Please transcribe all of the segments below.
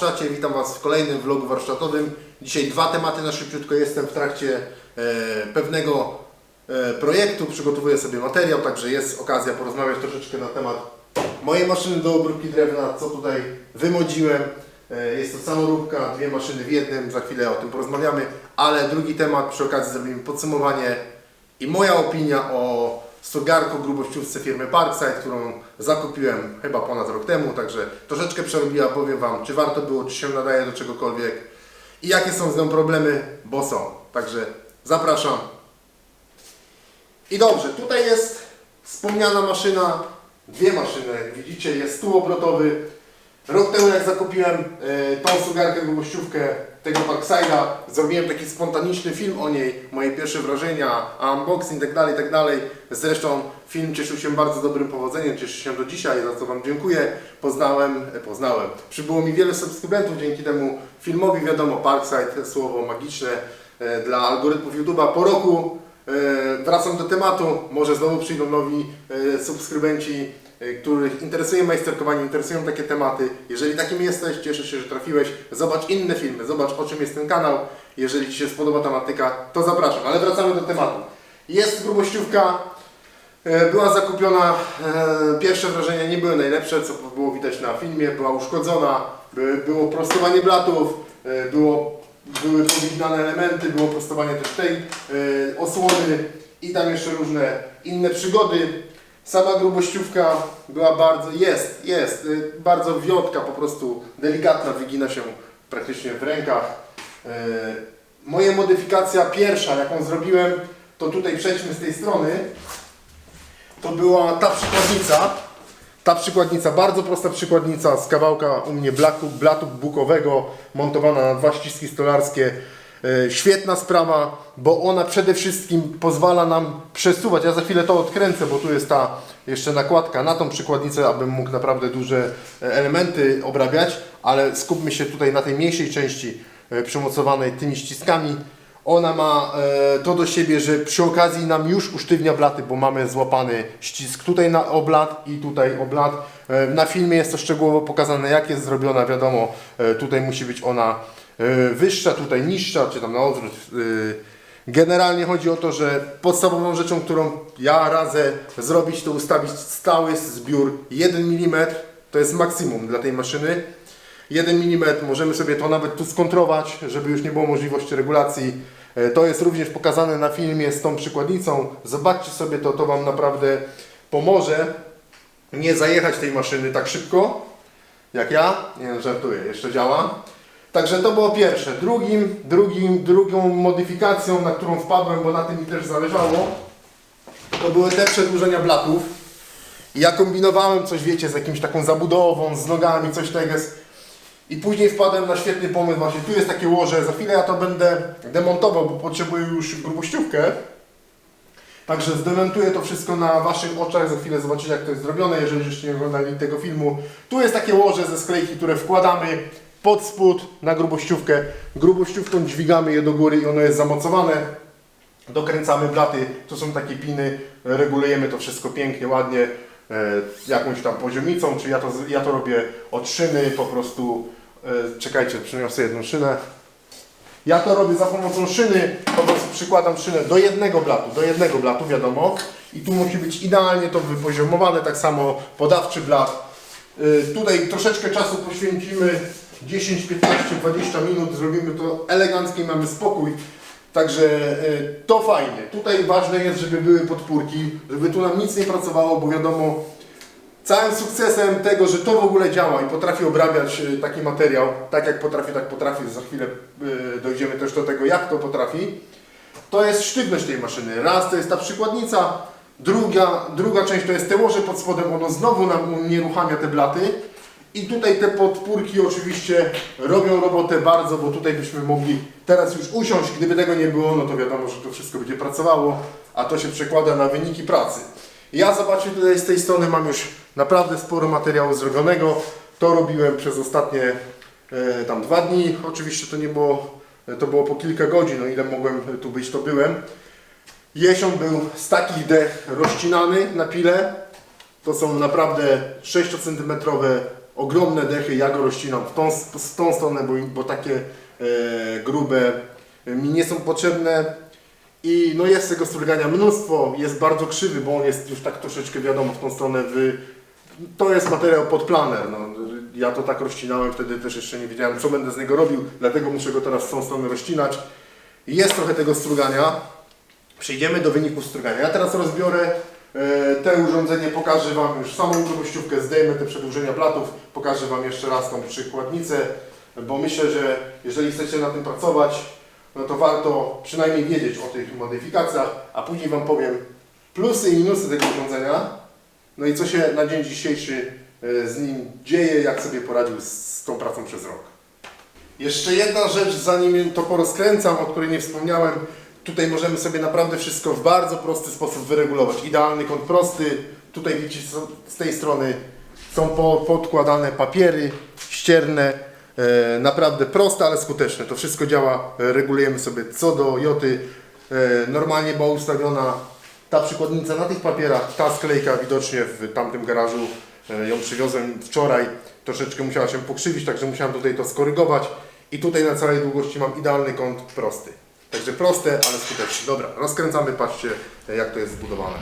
warsztacie, witam Was w kolejnym vlogu warsztatowym. Dzisiaj dwa tematy na szybciutko, jestem w trakcie e, pewnego e, projektu, przygotowuję sobie materiał, także jest okazja porozmawiać troszeczkę na temat mojej maszyny do obróbki drewna, co tutaj wymodziłem. E, jest to samoróbka, dwie maszyny w jednym, za chwilę o tym porozmawiamy, ale drugi temat, przy okazji zrobimy podsumowanie i moja opinia o stogarko grubościówce firmy Parkside, którą zakupiłem chyba ponad rok temu, także troszeczkę przerobiła, powiem Wam, czy warto było, czy się nadaje do czegokolwiek i jakie są z nią problemy, bo są. Także zapraszam. I dobrze, tutaj jest wspomniana maszyna, dwie maszyny, jak widzicie, jest stół obrotowy. Rok temu jak zakupiłem e, tą sugarkę grubościówkę tego Parkside'a, zrobiłem taki spontaniczny film o niej, moje pierwsze wrażenia, unboxing tak dalej, tak. Zresztą film cieszył się bardzo dobrym powodzeniem, cieszy się do dzisiaj, za co Wam dziękuję. Poznałem, e, poznałem. Przybyło mi wiele subskrybentów dzięki temu filmowi, wiadomo, Parkside, słowo magiczne e, dla algorytmów YouTube'a. Po roku wracam do tematu, może znowu przyjdą nowi subskrybenci, których interesuje majsterkowanie, interesują takie tematy. Jeżeli takim jesteś, cieszę się, że trafiłeś. Zobacz inne filmy, zobacz o czym jest ten kanał. Jeżeli Ci się spodoba tematyka, to zapraszam. Ale wracamy do tematu. Jest grubościówka, e, była zakupiona, e, pierwsze wrażenia nie były najlepsze, co było widać na filmie, była uszkodzona, by- było prostowanie blatów, było, były powinane elementy, było prostowanie też tej osłony i tam jeszcze różne inne przygody. Sama grubościówka była bardzo, jest, jest, y, bardzo wiotka, po prostu delikatna, wygina się praktycznie w rękach. Y, Moja modyfikacja pierwsza, jaką zrobiłem, to tutaj przejdźmy z tej strony, to była ta przykładnica. Ta przykładnica, bardzo prosta przykładnica z kawałka u mnie blaku, blatu bukowego, montowana na dwa ściski stolarskie. E, Świetna sprawa, bo ona przede wszystkim pozwala nam przesuwać. Ja za chwilę to odkręcę, bo tu jest ta jeszcze nakładka na tą przykładnicę, abym mógł naprawdę duże e, elementy obrabiać, ale skupmy się tutaj na tej mniejszej części e, przymocowanej tymi ściskami. Ona ma to do siebie, że przy okazji nam już usztywnia blaty, bo mamy złapany ścisk tutaj na oblat i tutaj oblat. Na filmie jest to szczegółowo pokazane, jak jest zrobiona. Wiadomo, tutaj musi być ona wyższa, tutaj niższa, czy tam na odwrót. E, Generalnie chodzi o to, że podstawową rzeczą, którą ja radzę zrobić, to ustawić stały zbiór 1 mm. To jest maksimum dla tej maszyny. 1 mm, możemy sobie to nawet tu skontrować, żeby już nie było możliwości regulacji. E, To jest również pokazane na filmie z tą przykładnicą. Zobaczcie sobie to, to Wam naprawdę pomoże nie zajechać tej maszyny tak szybko jak ja. Nie żartuję, jeszcze działa. Także to było pierwsze. Drugim, drugim, drugą modyfikacją, na którą wpadłem, bo na tym mi też zależało, to były te przedłużenia blatów. I ja kombinowałem coś, wiecie, z jakimś taką zabudową, z nogami, coś teges. I później wpadłem na świetny pomysł, właśnie tu jest takie łoże, za chwilę ja to będę demontował, bo potrzebuję już grubościówkę. Także zdementuję to wszystko na Waszych oczach, za chwilę zobaczycie jak to jest zrobione, jeżeli żeście nie oglądali tego filmu. Tu jest takie łoże ze sklejki, które wkładamy pod spód na grubościówkę. Grubościówką dźwigamy je do góry i ono jest zamocowane. Dokręcamy blaty, to są takie piny, regulujemy to wszystko pięknie, ładnie, e, jakąś tam poziomicą, czy ja to, ja to robię od szyny, po prostu, e, czekajcie, przyniosę jedną szynę. Ja to robię za pomocą szyny, po prostu przykładam szynę do jednego blatu, do jednego blatu wiadomo i tu musi być idealnie to wypoziomowane, tak samo podawczy blat. Y, Tutaj troszeczkę czasu poświęcimy, 10, 15, 20 minut, zrobimy to elegancko i mamy spokój. Także y, to fajnie. Tutaj ważne jest, żeby były podpórki, żeby tu nam nic nie pracowało, bo wiadomo, Całym sukcesem tego, że to w ogóle działa i potrafi obrabiać y, taki materiał, tak jak potrafi, tak potrafi, za chwilę y, dojdziemy też do tego, jak to potrafi, to jest sztywność tej maszyny. Raz to jest ta przykładnica, druga, druga część to jest te łoże pod spodem, ono znowu nam unieruchamia te blaty i tutaj te podpórki oczywiście robią robotę bardzo, bo tutaj byśmy mogli teraz już usiąść, gdyby tego nie było, no to wiadomo, że to wszystko będzie pracowało, a to się przekłada na wyniki pracy. Ja zobaczcie tutaj z tej strony mam już naprawdę sporo materiału zrobionego. To robiłem przez ostatnie e, tam dwa dni. Oczywiście to nie było, to było po kilka godzin, o ile mogłem tu być, to byłem. Jesion był z takich dech rozcinany na pile. To są naprawdę 6 cm ogromne dechy, ja go rozcinam w tą, w tą stronę, bo, bo takie e, grube mi nie są potrzebne. I no jest tego strugania mnóstwo, jest bardzo krzywy, bo on jest już tak troszeczkę wiadomo w tą stronę wy... To jest materiał pod planer. No. Ja to tak rozcinałem, wtedy też jeszcze nie wiedziałem co będę z niego robił, dlatego muszę go teraz w tą stronę rozcinać. Jest trochę tego strugania. Przejdziemy do wyników strugania. Ja teraz rozbiorę e, te urządzenie, pokażę Wam już samą grubościówkę, zdejmę te przedłużenia blatów, pokażę Wam jeszcze raz tą przykładnicę, bo myślę, że jeżeli chcecie na tym pracować, no to warto przynajmniej wiedzieć o tych modyfikacjach, a później Wam powiem plusy i minusy tego urządzenia, no i co się na dzień dzisiejszy e, z nim dzieje, jak sobie poradził z tą pracą przez rok. Jeszcze jedna rzecz, zanim to porozkręcam, o której nie wspomniałem. Tutaj możemy sobie naprawdę wszystko w bardzo prosty sposób wyregulować. Idealny kąt prosty. Tutaj widzicie z tej strony są po, podkładane papiery ścierne. E, naprawdę proste, ale skuteczne. To wszystko działa. E, regulujemy sobie co do joty. E, normalnie była ustawiona ta przykładnica na tych papierach. Ta sklejka widocznie w tamtym garażu ją przywiozłem wczoraj. Troszeczkę musiała się pokrzywić, także musiałem tutaj to skorygować. I tutaj na całej długości mam idealny kąt prosty. Także proste, ale skuteczne. Dobra, rozkręcamy, patrzcie jak to jest zbudowane.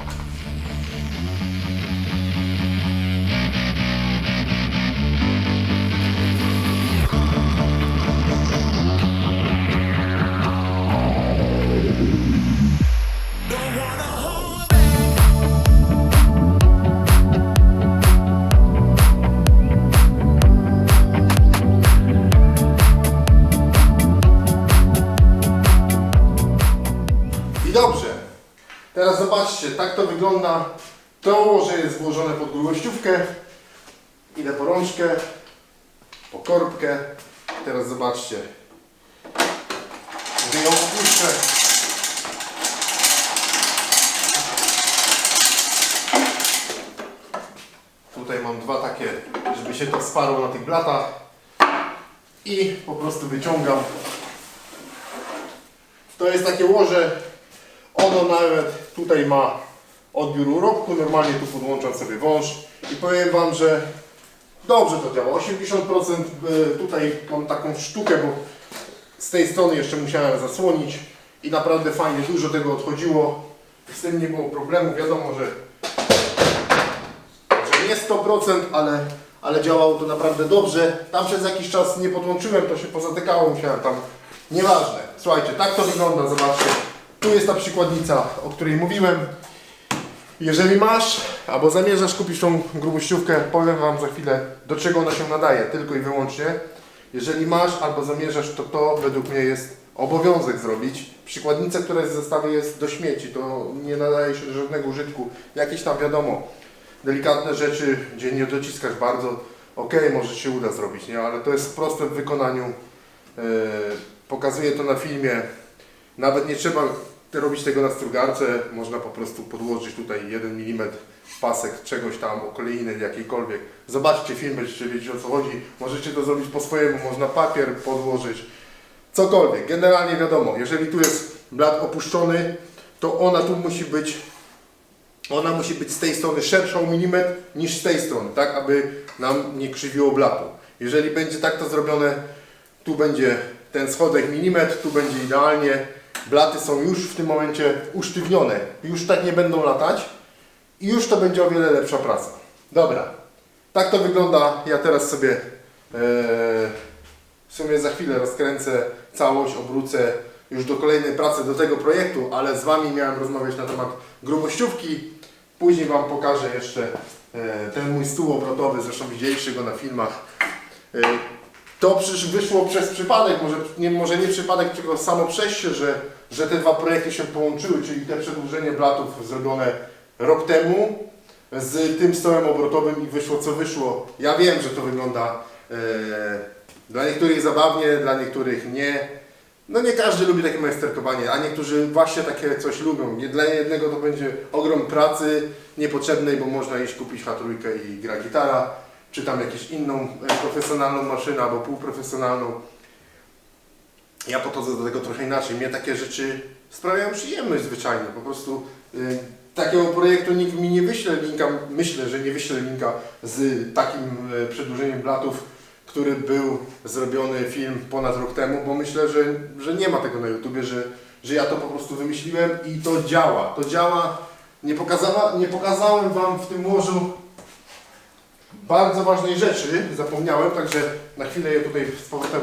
Tak to wygląda. To łoże jest włożone pod grubościówkę. Idę po rączkę, po korbkę. Teraz zobaczcie. Gdy ją opuszczę. Tutaj mam dwa takie, żeby się to sparło na tych blatach. I po prostu wyciągam to jest takie łoże, ono nawet tutaj ma odbiór urobku, normalnie tu podłączam sobie wąż i powiem Wam, że dobrze to działa. 80% y, tutaj mam taką sztukę, bo z tej strony jeszcze musiałem zasłonić i naprawdę fajnie, dużo tego odchodziło. Z tym nie było problemu, wiadomo, że, że nie 100%, ale, ale działało to naprawdę dobrze. Tam przez jakiś czas nie podłączyłem, to się pozatykało, musiałem tam Nieważne. Słuchajcie, tak to wygląda, zobaczcie. Tu jest ta przykładnica, o której mówiłem. Jeżeli masz, albo zamierzasz kupić tą grubościówkę, powiem Wam za chwilę, do czego ona się nadaje, tylko i wyłącznie. Jeżeli masz, albo zamierzasz, to to według mnie jest obowiązek zrobić. Przykładnica, która jest w zestawie jest do śmieci, to nie nadaje się do żadnego użytku. Jakieś tam wiadomo, delikatne rzeczy, gdzie nie dociskasz bardzo, ok, może się uda zrobić, nie? Ale to jest proste w wykonaniu. Yy, pokazuję to na filmie. Nawet nie trzeba robić tego na strugarce, można po prostu podłożyć tutaj 1 mm pasek czegoś tam, okleiny jakiejkolwiek. Zobaczcie film, będziecie wiedzieć o co chodzi. Możecie to zrobić po swojemu, można papier podłożyć, cokolwiek. Generalnie wiadomo, jeżeli tu jest blat opuszczony, to ona tu musi być ona musi być z tej strony szersza o milimetr niż z tej strony, tak aby nam nie krzywiło blatu. Jeżeli będzie tak to zrobione, tu będzie ten schodek milimetr, tu będzie idealnie. Blaty są już w tym momencie usztywnione, już tak nie będą latać i już to będzie o wiele lepsza praca. Dobra, tak to wygląda. Ja teraz sobie e, w sumie za chwilę rozkręcę całość, obrócę już do kolejnej pracy do tego projektu, ale z Wami miałem rozmawiać na temat grubościówki. Później Wam pokażę jeszcze e, ten mój stół obrotowy, zresztą widzieliście go na filmach. E, to przecież wyszło przez przypadek, może nie, może nie przypadek, tylko samo przejście, że, że te dwa projekty się połączyły, czyli te przedłużenie blatów zrobione rok temu z tym stołem obrotowym i wyszło co wyszło. Ja wiem, że to wygląda e, dla niektórych zabawnie, dla niektórych nie. No nie każdy lubi takie majsterkowanie, a niektórzy właśnie takie coś lubią. Nie dla jednego to będzie ogrom pracy niepotrzebnej, bo można iść kupić H3 i gra gitara, czy tam jakąś inną e, profesjonalną maszynę albo półprofesjonalną. Ja podchodzę do tego trochę inaczej. Mnie takie rzeczy sprawiają przyjemność zwyczajnie. Po prostu y, takiego projektu nikt mi nie wyśle linka, myślę, że nie wyśle linka z takim e, przedłużeniem blatów, który był zrobiony film ponad rok temu, bo myślę, że, że nie ma tego na YouTubie, że, że ja to po prostu wymyśliłem i to działa. To działa. Nie, pokazała, nie pokazałem Wam w tym łożu bardzo ważnej rzeczy, zapomniałem, także na chwilę je tutaj z powrotem.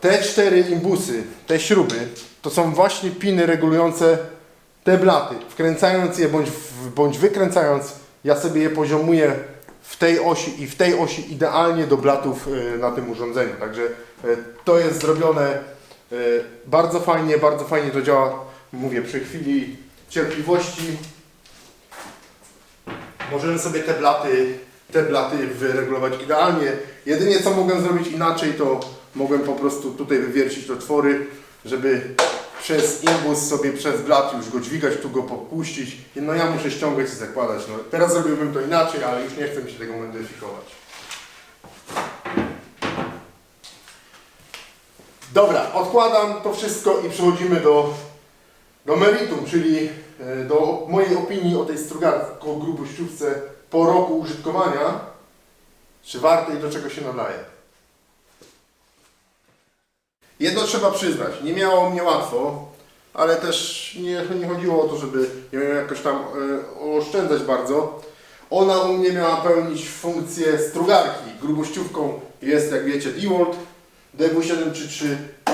Te cztery imbusy, te śruby, to są właśnie piny regulujące te blaty. Wkręcając je bądź, bądź wykręcając, ja sobie je poziomuję w tej osi i w tej osi idealnie do blatów y, na tym urządzeniu. Także y, to jest zrobione y, bardzo fajnie, bardzo fajnie to działa. Mówię, przy chwili cierpliwości możemy sobie te blaty, te blaty wyregulować idealnie. Jedynie co mogłem zrobić inaczej, to mogłem po prostu tutaj wywiercić otwory, żeby przez imbus sobie przez blat już go dźwigać, tu go popuścić. No ja muszę ściągać i zakładać. No, teraz zrobiłbym to inaczej, ale już nie chcę mi się tego modyfikować. Dobra, odkładam to wszystko i przechodzimy do, do meritum, czyli e, do mojej opinii o tej strugarko grubościówce po roku użytkowania. Czy warto i do czego się nadaje? Jedno trzeba przyznać, nie miało mnie łatwo, ale też nie, nie chodziło o to, żeby ją jakoś tam e, oszczędzać bardzo. Ona u mnie miała pełnić funkcję strugarki. Grubościówką jest, jak wiecie, DeWalt DW733.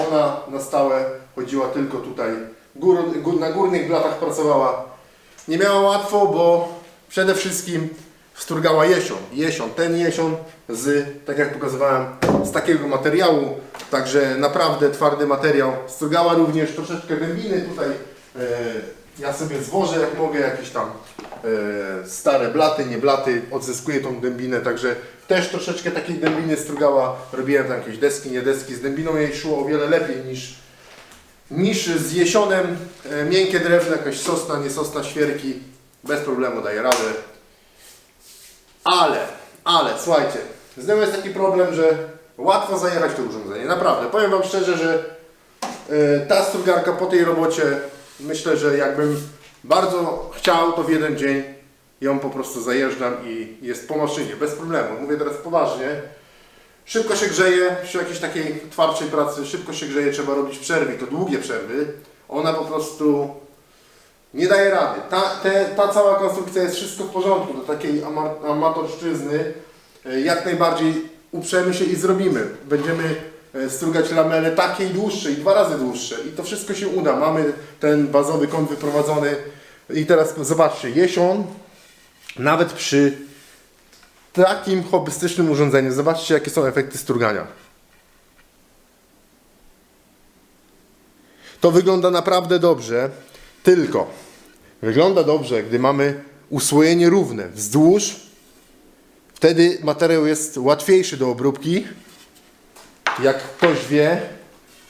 Ona na stałe chodziła tylko tutaj, gór, gór, na górnych blatach pracowała. Nie miała łatwo, bo przede wszystkim strugała jesion. Jesion, ten jesion z, tak jak pokazywałem, z takiego materiału, także naprawdę twardy materiał. Strugała również troszeczkę dębiny tutaj. E, ja sobie zwożę jak mogę jakieś tam e, stare blaty, nie blaty, odzyskuję tą dębinę, także też troszeczkę takiej dębiny strugała. Robiłem tam jakieś deski, nie deski. Z dębiną jej szło o wiele lepiej niż, niż z jesionem. E, miękkie drewno, jakaś sosna, nie sosna, świerki. Bez problemu daje radę. Ale, ale, słuchajcie, z nią jest taki problem, że łatwo zajechać to urządzenie. Naprawdę, powiem Wam szczerze, że e, ta strugarka po tej robocie, myślę, że jakbym bardzo chciał, to w jeden dzień ją po prostu zajeżdżam i jest po maszynie, bez problemu. Mówię teraz poważnie. Szybko się grzeje, przy jakiejś takiej twardszej pracy, szybko się grzeje, trzeba robić przerwy, to długie przerwy. Ona po prostu nie daje rady. Ta, te, ta cała konstrukcja jest wszystko w porządku. Do takiej ama, amatorszczyzny e, jak najbardziej uprzemy się i zrobimy. Będziemy e, strugać lamele takiej dłuższej, dwa razy dłuższe i to wszystko się uda. Mamy ten bazowy kąt wyprowadzony i teraz zobaczcie, jesion nawet przy takim hobbystycznym urządzeniu, zobaczcie jakie są efekty strugania. To wygląda naprawdę dobrze, tylko wygląda dobrze, gdy mamy usłojenie równe wzdłuż. Wtedy materiał jest łatwiejszy do obróbki, jak ktoś wie,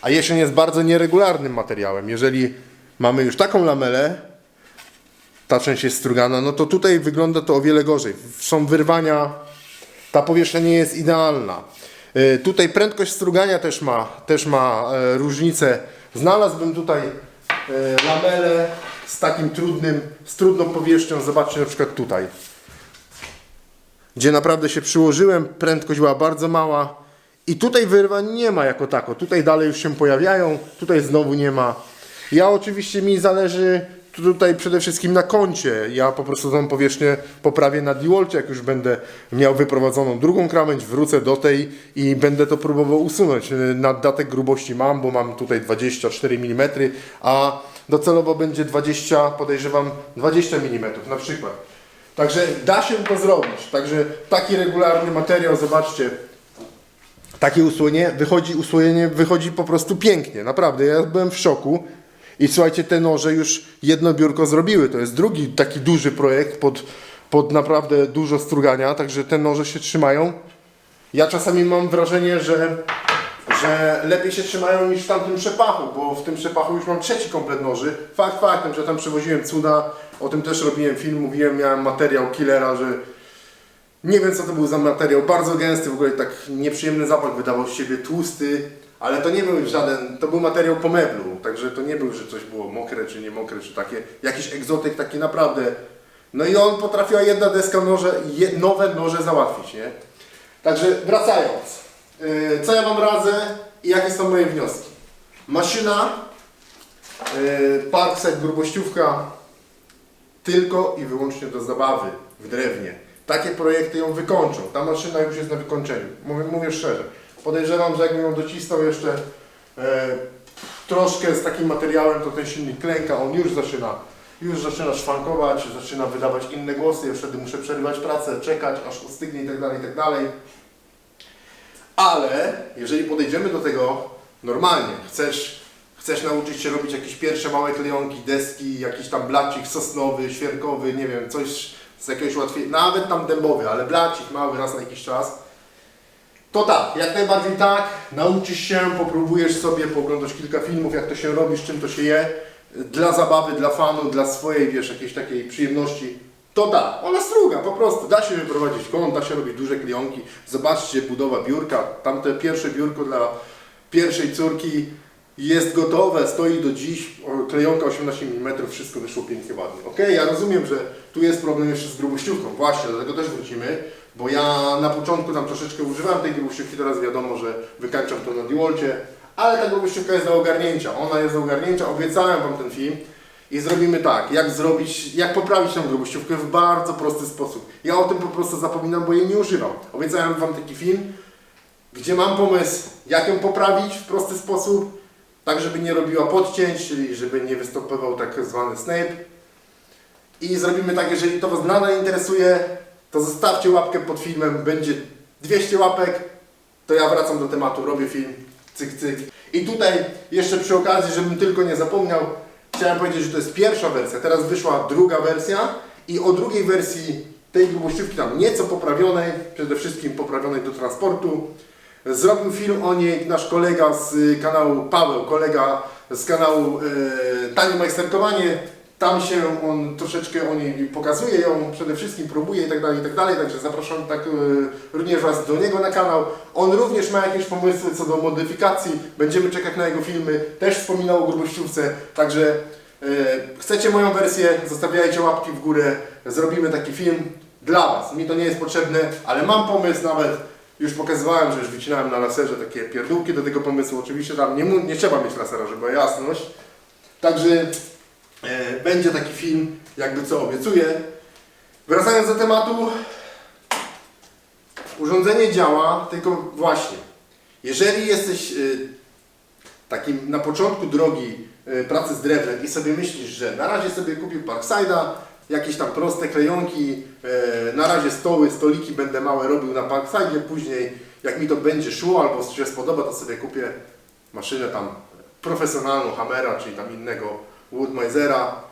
a jesień jest bardzo nieregularnym materiałem. Jeżeli mamy już taką lamelę, ta część jest strugana, no to tutaj wygląda to o wiele gorzej. Są wyrwania, ta powierzchnia nie jest idealna. Y, Tutaj prędkość strugania też ma, też ma e, różnicę. Znalazłbym tutaj e, lamelę z takim trudnym, z trudną powierzchnią. Zobaczcie na przykład tutaj. Gdzie naprawdę się przyłożyłem, prędkość była bardzo mała. I tutaj wyrwań nie ma jako tako. Tutaj dalej już się pojawiają, tutaj znowu nie ma. Ja oczywiście mi zależy tutaj przede wszystkim na kącie. Ja po prostu tą powierzchnię poprawię na Dewalcie, jak już będę miał wyprowadzoną drugą krawędź, wrócę do tej i będę to próbował usunąć. Naddatek grubości mam, bo mam tutaj 24 mm, a docelowo będzie 20, podejrzewam 20 mm na przykład. Także da się to zrobić. Także taki regularny materiał, zobaczcie, takie usłojenie, wychodzi usłojenie, wychodzi po prostu pięknie, naprawdę. Ja byłem w szoku. I słuchajcie, te noże już jedno biurko zrobiły. To jest drugi taki duży projekt pod, pod naprawdę dużo strugania, także te noże się trzymają. Ja czasami mam wrażenie, że, że lepiej się trzymają niż w tamtym przepachu, bo w tym przepachu już mam trzeci komplet noży. Fakt faktem, że tam przewoziłem cuda, o tym też robiłem film, mówiłem, miałem materiał killera, że nie wiem co to był za materiał, bardzo gęsty, w ogóle tak nieprzyjemny zapach wydawał z siebie, tłusty, ale to nie był żaden, to był materiał po meblu, także to nie był, że coś było mokre czy nie mokre, czy takie, jakiś egzotyk taki naprawdę. No i on potrafiła jedna deska noże, je, nowe noże załatwić, nie? Także wracając, yy, co ja Wam radzę i jakie są moje wnioski. Maszyna, yy, Parkside grubościówka, tylko i wyłącznie do zabawy w drewnie. Takie projekty ją wykończą. Ta maszyna już jest na wykończeniu. Mówię, mówię szczerze. Podejrzewam, że jakbym ją docisnął jeszcze e, troszkę z takim materiałem, to ten silnik klęka, on już zaczyna, już zaczyna szwankować, zaczyna wydawać inne głosy. Ja wtedy muszę przerywać pracę, czekać, aż ostygnie i tak dalej, i tak dalej. Ale jeżeli podejdziemy do tego normalnie, chcesz, chcesz nauczyć się robić jakieś pierwsze małe klejonki, deski, jakiś tam blacik sosnowy, świerkowy, nie wiem, coś z jakiegoś łatwiej, nawet tam dębowy, ale blacik mały raz na jakiś czas, to tak, jak najbardziej tak, nauczysz się, popróbujesz sobie, pooglądasz kilka filmów, jak to się robi, z czym to się je, dla zabawy, dla fanu, dla swojej, wiesz, jakiejś takiej przyjemności, to tak, ona struga, po prostu, da się wyprowadzić kąt, da się robić duże klionki, zobaczcie, budowa biurka, tamte pierwsze biurko dla pierwszej córki jest gotowe, stoi do dziś, klejonka 18 mm, wszystko wyszło pięknie, ładnie. Ok, ja rozumiem, że tu jest problem jeszcze z grubościówką, właśnie, do tego też wrócimy, bo ja na początku tam troszeczkę używałem tej grubościówki, teraz wiadomo, że wykańczam to na Dewolcie, ale ta grubościówka jest do ogarnięcia, ona jest do ogarnięcia, obiecałem Wam ten film i zrobimy tak, jak zrobić, jak poprawić tą grubościówkę w bardzo prosty sposób. Ja o tym po prostu zapominam, bo jej nie używam. Obiecałem Wam taki film, gdzie mam pomysł, jak ją poprawić w prosty sposób, tak żeby nie robiła podcięć, czyli żeby nie występował tak zwany snape. I zrobimy tak, jeżeli to Was nadal interesuje, to zostawcie łapkę pod filmem, będzie 200 łapek, to ja wracam do tematu, robię film, cyk, cyk. I tutaj jeszcze przy okazji, żebym tylko nie zapomniał, chciałem powiedzieć, że to jest pierwsza wersja, teraz wyszła druga wersja i o drugiej wersji tej grubościówki tam nieco poprawionej, przede wszystkim poprawionej do transportu, Zrobił film o niej nasz kolega z kanału Paweł, kolega z kanału e, Tanie Majsterkowanie. Tam się on troszeczkę o niej pokazuje ją, przede wszystkim próbuje i tak dalej, i tak dalej, także zapraszam tak, e, również Was do niego na kanał. On również ma jakieś pomysły co do modyfikacji, będziemy czekać na jego filmy, też wspominał o grubościówce, także e, chcecie moją wersję, zostawiajcie łapki w górę, zrobimy taki film dla Was. Mi to nie jest potrzebne, ale mam pomysł nawet, już pokazywałem, że już wycinałem na laserze takie pierdółki do tego pomysłu. Oczywiście tam nie, nie trzeba mieć lasera, żeby była jasność. Także będzie taki film, jakby co obiecuję. Wracając do tematu, urządzenie działa, tylko właśnie, jeżeli jesteś e, takim na początku drogi e, pracy z drewnem i sobie myślisz, że na razie sobie kupił Parkside'a, jakieś tam proste klejonki, e, na razie stoły, stoliki będę małe robił na Parkside, później jak mi to będzie szło albo się spodoba, to sobie kupię maszynę tam profesjonalną, Hammera, czyli tam innego Woodmisera.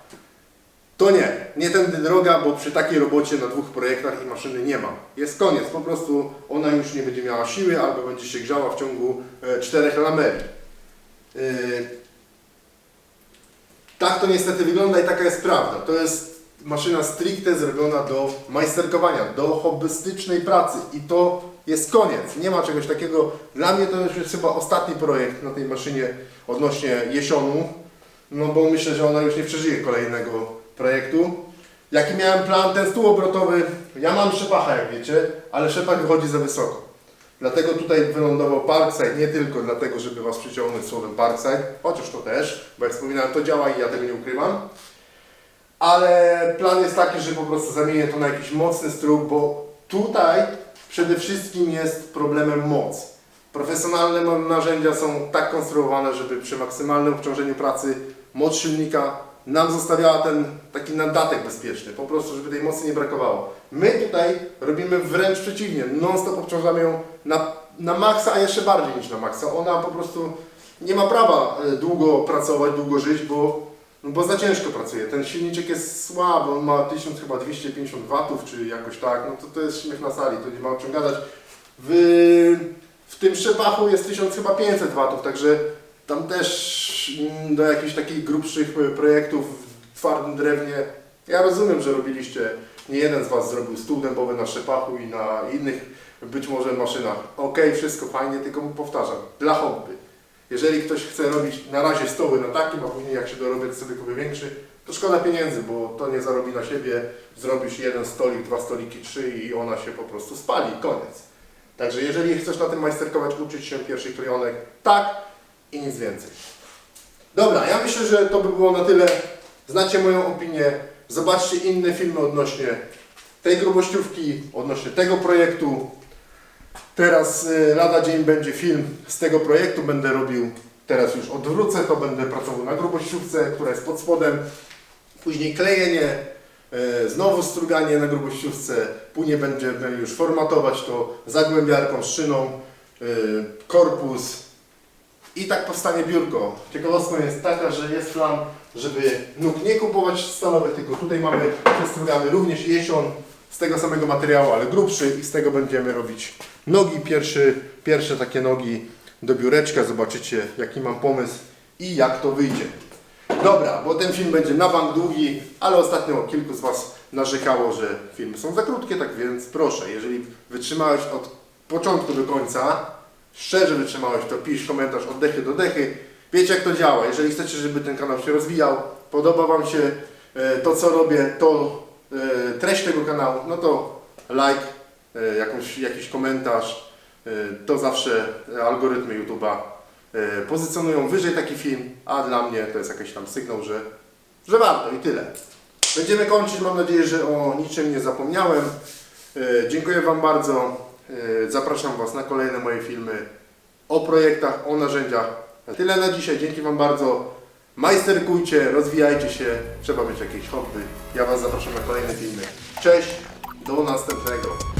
To nie, nie tędy droga, bo przy takiej robocie na dwóch projektach i maszyny nie ma. Jest koniec, po prostu ona już nie będzie miała siły albo będzie się grzała w ciągu e, czterech lamerii. E, tak to niestety wygląda i taka jest prawda. To jest maszyna stricte zrobiona do majsterkowania, do hobbystycznej pracy i to jest koniec. Nie ma czegoś takiego. Dla mnie to już jest chyba ostatni projekt na tej maszynie odnośnie jesionu, no bo myślę, że ona już nie przeżyje kolejnego projektu. Jaki miałem plan, ten stół obrotowy, ja mam szepacha jak wiecie, ale szepak wychodzi za wysoko. Dlatego tutaj wylądował Parkside, nie tylko dlatego, żeby Was przyciągnąć słowem Parkside, chociaż to też, bo jak wspominałem, to działa i ja tego nie ukrywam. Ale plan jest taki, że po prostu zamienię to na jakiś mocny struk, bo tutaj przede wszystkim jest problemem moc. Profesjonalne narzędzia są tak konstruowane, żeby przy maksymalnym obciążeniu pracy moc silnika nam zostawiała ten taki nadatek bezpieczny, po prostu, żeby tej mocy nie brakowało. My tutaj robimy wręcz przeciwnie, non-stop obciążamy ją na, na maksa, a jeszcze bardziej niż na maksa. Ona po prostu nie ma prawa e, długo pracować, długo żyć, bo, bo za ciężko pracuje. Ten silniczek jest słaby, on ma 1000 chyba 250 watów, czy jakoś tak, no to, to jest śmiech na sali, to nie ma o czym gadać. W, w tym szepachu jest 1000 chyba 500 watów, także tam też do jakichś takich grubszych e, projektów w twardym drewnie, ja rozumiem, że robiliście, nie jeden z Was zrobił stół dębowy na szepachu i na innych być może maszynach. Okej, wszystko fajnie, tylko mu powtarzam, dla hobby. Jeżeli ktoś chce robić na razie stoły na takim, a później jak się dorobię, sobie kupię większy, to szkoda pieniędzy, bo to nie zarobi na siebie. Zrobisz jeden stolik, dwa stoliki, trzy i ona się po prostu spali. Koniec. Także jeżeli chcesz na tym majsterkować, uczyć się pierwszych klejonek, tak i nic więcej. Dobra, ja myślę, że to by było na tyle. Znacie moją opinię. Zobaczcie inne filmy odnośnie tej grubościówki, odnośnie tego projektu. Teraz y, lada dzień będzie film z tego projektu. Będę robił, teraz już odwrócę to, będę pracował na grubościówce, która jest pod spodem. Później klejenie, y, znowu struganie na grubościówce. Później będziemy już formatować to zagłębiarką, szyną, y, korpus, i tak powstanie biurko. Ciekawostką jest taka, że jest plan, żeby nóg nie kupować stalowych, tylko tutaj mamy przestrugany również jesion z tego samego materiału, ale grubszy i z tego będziemy robić nogi, pierwszy, pierwsze takie nogi do biureczka. Zobaczycie jaki mam pomysł i jak to wyjdzie. Dobra, bo ten film będzie na bank długi, ale ostatnio kilku z Was narzekało, że filmy są za krótkie, tak więc proszę, jeżeli wytrzymałeś od początku do końca, szczerze wytrzymałeś, to pisz komentarz od dechy do dechy. Wiecie jak to działa. Jeżeli chcecie, żeby ten kanał się rozwijał, podoba Wam się e, to, co robię, to e, treść tego kanału, no to like, e, jakąś, jakiś komentarz, to zawsze algorytmy YouTube'a pozycjonują wyżej taki film, a dla mnie to jest jakiś tam sygnał, że, że warto i tyle. Będziemy kończyć, mam nadzieję, że o niczym nie zapomniałem. Dziękuję Wam bardzo. E, Zapraszam Was na kolejne moje filmy o projektach, o narzędziach. Tyle na dzisiaj. Dzięki Wam bardzo. Majsterkujcie, rozwijajcie się. Trzeba mieć jakieś hobby. Ja Was zapraszam na kolejne filmy. Cześć, do następnego.